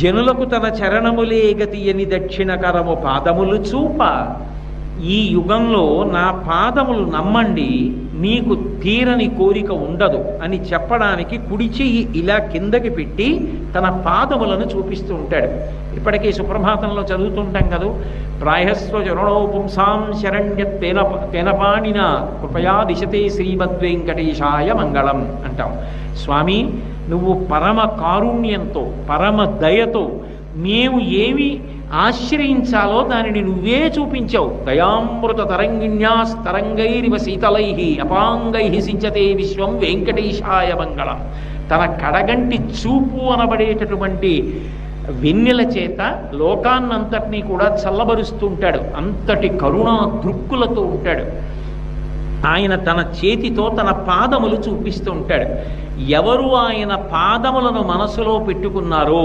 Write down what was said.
జనులకు తన చరణములే గతియని దక్షిణకరము పాదములు చూప. ఈ యుగంలో నా పాదములు నమ్మండి నీకు తీరని కోరిక ఉండదు అని చెప్పడానికి కుడి చెయ్యి ఇలా కిందకి పెట్టి తన పాదములను చూపిస్తూ ఉంటాడు. ఇప్పటికీ సుప్రభాతంలో చదువుతుంటాం కదా? ప్రాయస్వ చరణోపుంసాం శరణ్య తేన తేనపాణిన కృపయా దిశతే శ్రీమద్వెంకటేశాయ మంగళం అంటాం. స్వామి నువ్వు పరమ కారుణ్యంతో పరమ దయతో మేము ఏమి ఆశ్రయించాలో దానిని నువ్వే చూపించావు. దయామృత తరంగిణ్యాస్ తరంగైరివ శీతలై అపాంగై సించతే విశ్వం వెంకటేశాయ మంగళం. తన కడగంటి చూపు అనబడేటటువంటి వెన్నెల చేత లోకాన్నంతటినీ కూడా చల్లబరుస్తుంటాడు అంతటి కరుణా దృక్కులతో ఉంటాడు. ఆయన తన చేతితో తన పాదములు చూపిస్తూ ఉంటాడు. ఎవరు ఆయన పాదములను మనసులో పెట్టుకున్నారో